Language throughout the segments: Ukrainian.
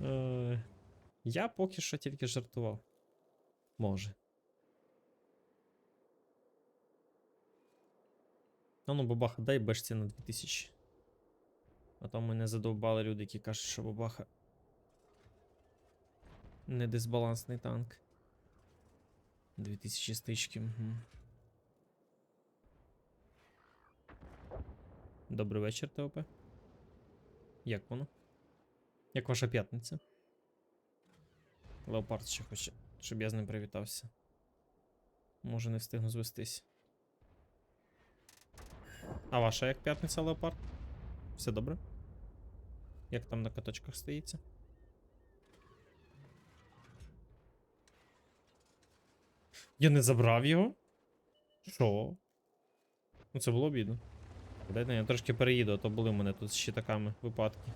Е, Я поки що тільки жартував. Може. А ну, бабаха, дай бешці на 2000. А то мене задовбали люди, які кажуть, що бабаха. Не дисбалансний танк. 2000 стички. Угу. Добрий вечір, ТОП. Як воно? Як ваша п'ятниця? Леопард ще хоче, щоб я з ним привітався. Може не встигну звестись. А ваша як п'ятниця, Леопард? Все добре? Як там на каточках стоїться? Я не забрав його? Що? Ну це було обідно. Дайте я трошки переїду, а то були в мене тут з щитаками випадки.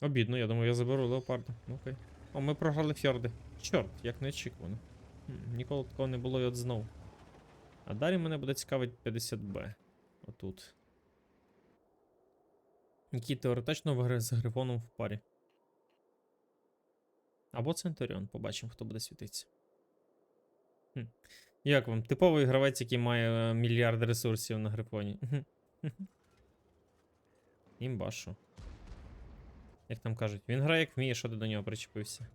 Обідно, я думаю, я заберу леопарда. Ну, Окей. О, ми програли фьорди. Чорт, як неочікувано. Хм, Ніколи такого не було і от знов. А далі мене буде цікавить 50Б. Отут. Який теоретично виграє з Грифоном в парі. Або Центуріон, побачимо, хто буде світитися. Хм. Як вам? Типовий гравець, який має е, мільярд ресурсів на Грифоні. Імбашу. Як там кажуть, він грає як вміє, що ти до нього причепився.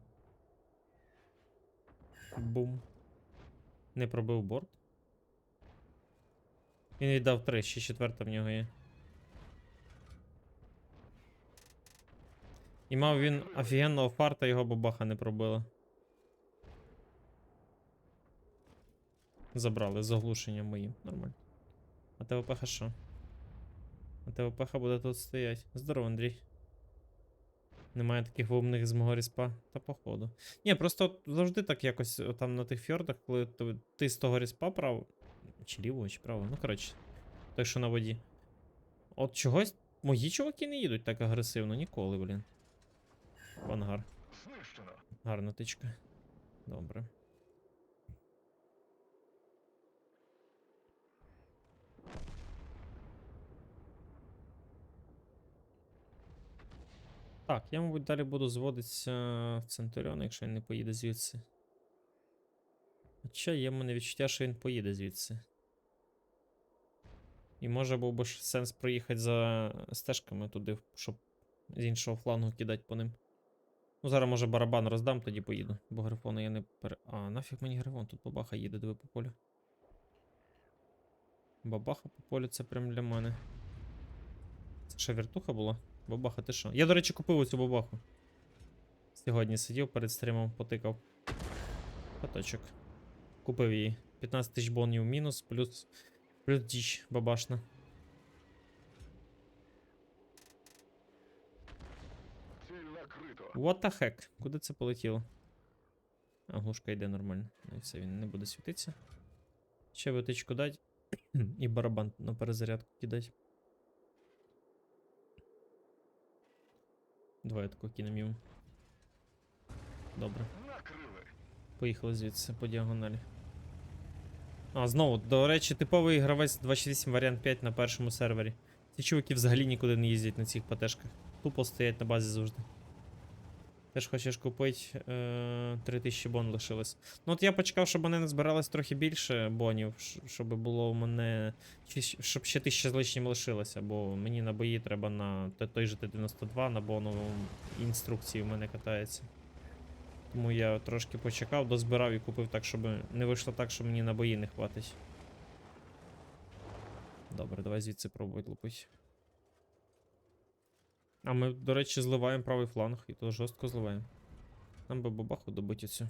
Бум. Не пробив борт. Він віддав 3, ще четверта в нього є. І мав він офігенного фарта, його бабаха не пробила. Забрали з оглушенням моїм. Нормально. А ТВПХ що? А ТВПХ буде тут стоять. Здорово, Андрій. Немає таких вовних з мого ріспа. Та походу. Ні, просто завжди так якось там на тих фьордах, коли ти, з того ріспа прав. Чи ліво, чи право, Ну, коротше, той, що на воді. От чогось мої чуваки не їдуть так агресивно, ніколи, блін. Вангар. Гарна тичка. Добре. Так, я, мабуть, далі буду зводитися в Центуріон, якщо він не поїде звідси. Хоча є мене відчуття, що він поїде звідси. І може був би сенс проїхати за стежками туди, щоб з іншого флангу кидати по ним. Ну, зараз може барабан роздам, тоді поїду. Бо грифона я не пере. А, нафіг мені грифон, тут бабаха їде, диви по полю. Бабаха по полю це прям для мене. Це що, вертуха була? Бабаха, ти що? Я, до речі, купив оцю бабаху. Сьогодні сидів перед стрімом, потикав. Каточок. Купив її. 15 тисяч бонів мінус, плюс. Плюс діч бабашна. What the heck? Куди це полетіло? А, глушка йде нормально. Ну і все, він не буде світитися. Ще витичку дать. І барабан на перезарядку кидать. Давай я таку кинем йому. Добре. Поїхали звідси по діагоналі. А, знову, до речі, типовий гравець 268 варіант 5 на першому сервері. Ці чуваки взагалі нікуди не їздять на цих патешках. Тупо стоять на базі завжди. Теж хочеш купити е, 3000 бон лишилось. Ну от я почекав, щоб мене назбиралось трохи більше бонів, щоб було у мене. Щоб ще 1000 з лишнім лишилося, бо мені на бої треба на той же Т-92 на боновому інструкції в мене катається. Тому я трошки почекав, дозбирав і купив так, щоб не вийшло так, що мені на бої не хватить. Добре, давай звідси пробувати лупить. А ми, до речі, зливаємо правий фланг, і то жорстко зливаємо. Нам би бабаху добити цю.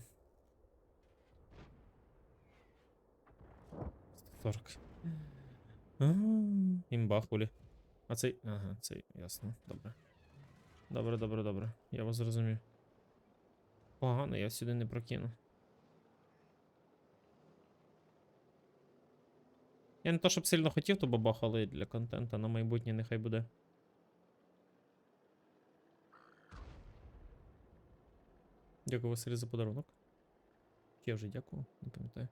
140. А, Імба хулі. А цей. Ага, цей, ясно. Добре. Добре, добре, добре. Я вас зрозумів. Погано, я сюди не прокину. Я не то, щоб сильно хотів ту бабаху, але для контента на майбутнє нехай буде. Дякую, Василі, за подарунок. Я вже дякую, не пам'ятаю.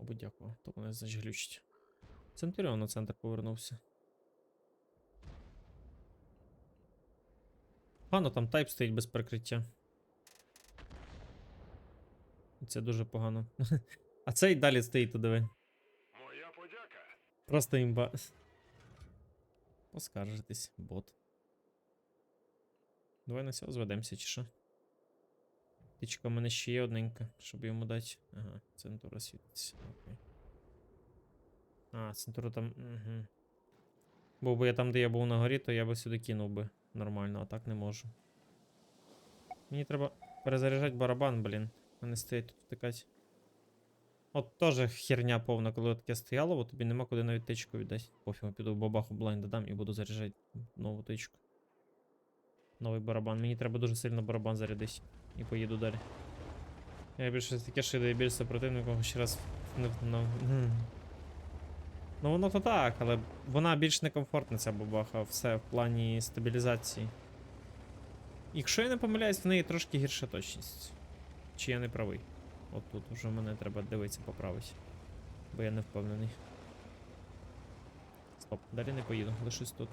Або дякую, то мене зажглючить. глючить. Центуріон на центр повернувся. Погано ну там тайп стоїть без перекриття. Це дуже погано. А цей далі стоїть туди. Моя подяка. Просто імба. Поскаржитись, бот. Давай на сього зведемося, чи що? Тичка, у мене ще є одненька, щоб йому дати. Ага, центура світиться. Окей. А, центура там. Угу. Був би я там, де я був на горі, то я би сюди кинув би нормально, а так не можу. Мені треба перезаряджати барабан, блін. А не стоять тут втикати. От теж херня повна, коли таке стояло, бо тобі нема куди навіть тичку віддати. Пофігу, піду бабаху блайнд дам і буду заряджати нову тичку. Новий барабан. Мені треба дуже сильно барабан зарядити. І поїду далі. Я більше таке шиде і більше противником ще раз ну, ну воно то так, але вона більш некомфортна, ця бабаха, все в плані стабілізації. Якщо я не помиляюсь, в неї трошки гірша точність. Чи я не правий? От тут вже мене треба дивитися поправити. Бо я не впевнений. Стоп, далі не поїду, лишусь тут.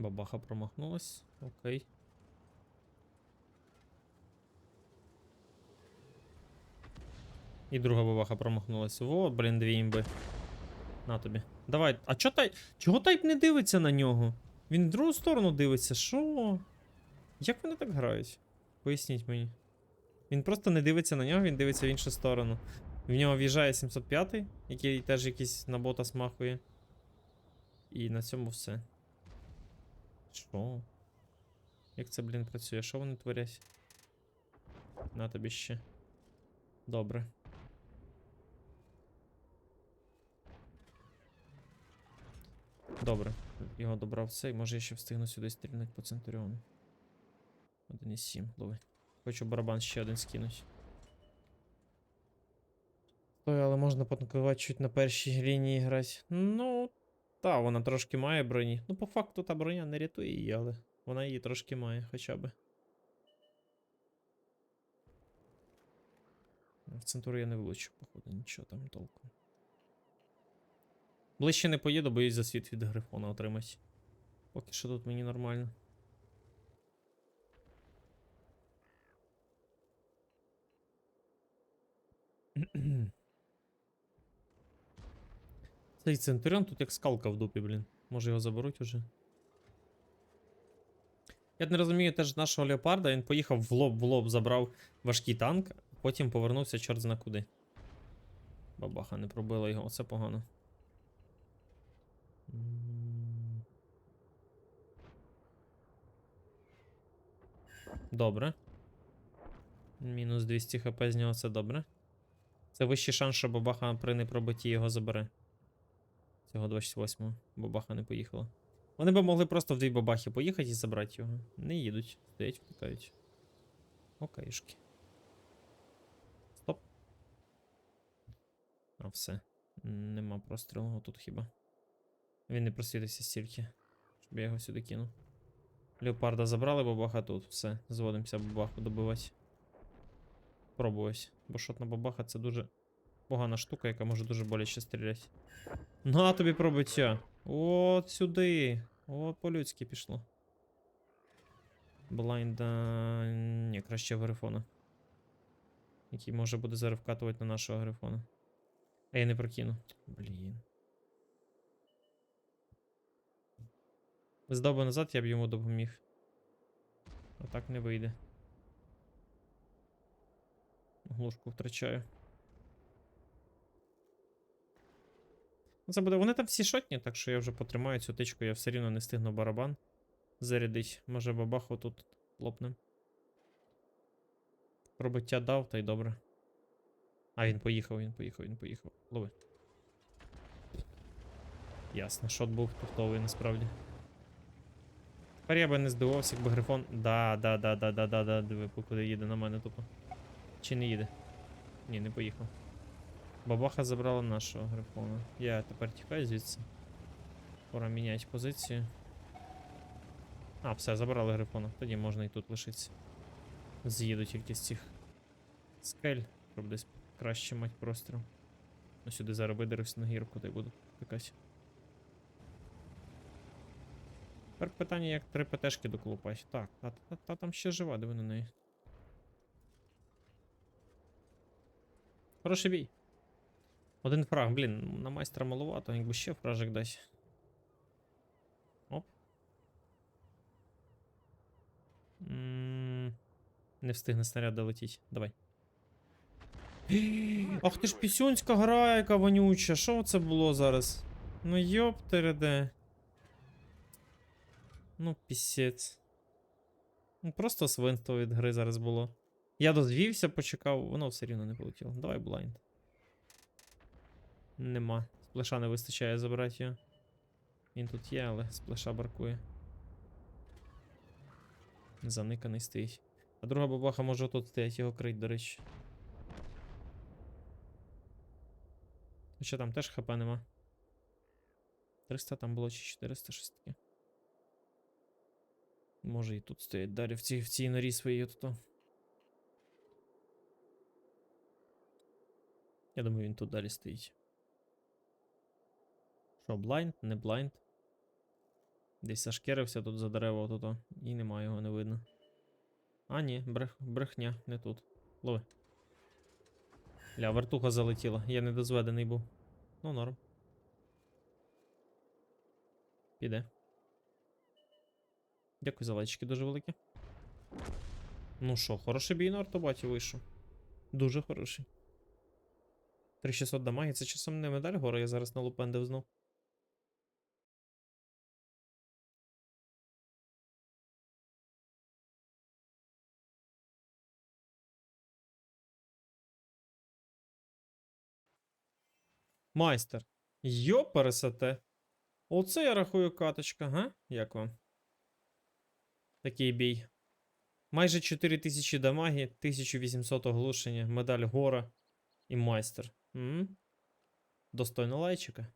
Бабаха промахнулась. Окей. І друга бабаха промахнулась. Во, блін, дві імби. На тобі. Давай. А чо тай. Чого тайп не дивиться на нього? Він в другу сторону дивиться. Що? Як вони так грають? Поясніть мені. Він просто не дивиться на нього, він дивиться в іншу сторону. В нього в'їжджає 705, який теж якийсь на бота смахує. І на цьому все. Що? Як це, блін, працює? Що вони творять? На тобі ще. Добре. Добре. Його добрав цей. Може я ще встигну сюди стрільнути по Центуріону. 1,7, лови. Хочу барабан ще один скинуть. Ой, але можна потанкувати чуть на першій лінії грати. Ну, та, вона трошки має броні. Ну, по факту та броня не рятує її, але вона її трошки має хоча б. В центуру я не влучу, походу, нічого там толком. Ближче не поїду, боюсь за світ від грифона отримати. Поки що тут мені нормально. Цей центуріон тут як скалка в дупі, блін. Може його заберуть уже. Я не розумію теж нашого леопарда, він поїхав в лоб в лоб, забрав важкий танк, потім повернувся чорт зна куди. Бабаха не пробила його, оце погано. Добре. Мінус 200 хп з нього це добре. Це вищий шанс, що бабаха при непробитті його забере. Цього 28-го. Бабаха не поїхала. Вони би могли просто в дві бабахи поїхати і забрати його. Не їдуть, стоять, втикають. Окейшки. Стоп. А все. Нема прострілу тут хіба. Він не просвітився стільки, щоб я його сюди кинув. Леопарда забрали, бабаха тут. Все, зводимося бабаху добивати. Пробуюсь. Бо шотна бабаха це дуже погана штука, яка може дуже боляче стріляти. На тобі пробиття. От сюди. От по-людськи пішло. Блайнда. Ні, краще в грифона. Який може буде зараз вкатувати на нашого грифона. А я не прокину. Блін. Здав би назад, я б йому допоміг. А так не вийде. Глушку втрачаю. Це буде. Вони там всі шотні, так що я вже потримаю цю тичку, я все рівно не встигну барабан зарядить. Може бабаху тут лопнем. Пробиття дав, та й добре. А, він поїхав, він поїхав, він поїхав. Лови. Ясно, шот був туфтовий насправді. Тепер я би не здивувався, якби грифон. Да, да, да, да, да, да, да, диви, куди їде на мене тупо. Чи не їде? Ні, не поїхав. Бабаха забрала нашого грифона. Я тепер тікаю звідси. Пора міняти позицію. А, все, забрали грифона. Тоді можна і тут лишитися. З'їду тільки з цих скель, щоб десь краще мати простріл. Ну сюди зараз видерусь на гірку, й буду якась. Тепер питання, як три ПТшки доколупать. Так, та, та, та там ще жива, диви на неї. Хороший бій. Один фраг, блін, на майстра маловато, якби ще фражик дасть. Оп. М, Не встигне снаряд долетіть. Давай. Ах ти ж пісюнська гра, яка вонюча. Що це було зараз? Ну йоп тереде. Ну, пісець. Ну, просто свинство від гри зараз було. Я дозвівся, почекав, воно все рівно не полетіло. Давай блайнд. Нема. Сплеша не вистачає забрати його. Він тут є, але сплеша баркує. Заниканий стоїть. А друга бабаха може тут стоять його крить, до речі. Хоча там теж хп нема. 300 там було чи 400 щось таке. Може і тут стоять далі в цій, в цій норі своїй тут. Я думаю, він тут далі стоїть. Що, блайнд? Не блайнд. Десь зашкерився тут за дерево тут, і нема його, не видно. А, ні, брех, брехня, не тут. Лови. Ля, вертуха залетіла, я недозведений був. Ну, норм. Піде. Дякую за лайчики дуже великі. Ну що, хороший бій на артобаті вийшов. Дуже хороший. 3600 дамаги, це часом не медаль гора, я зараз на лупендив знов. Майстер. Йопересете. Оце я рахую каточка, га? Як вам? Такий бій. Майже 4000 дамаги, 1800 оглушення, медаль гора і майстер. М? Достойно лайчика.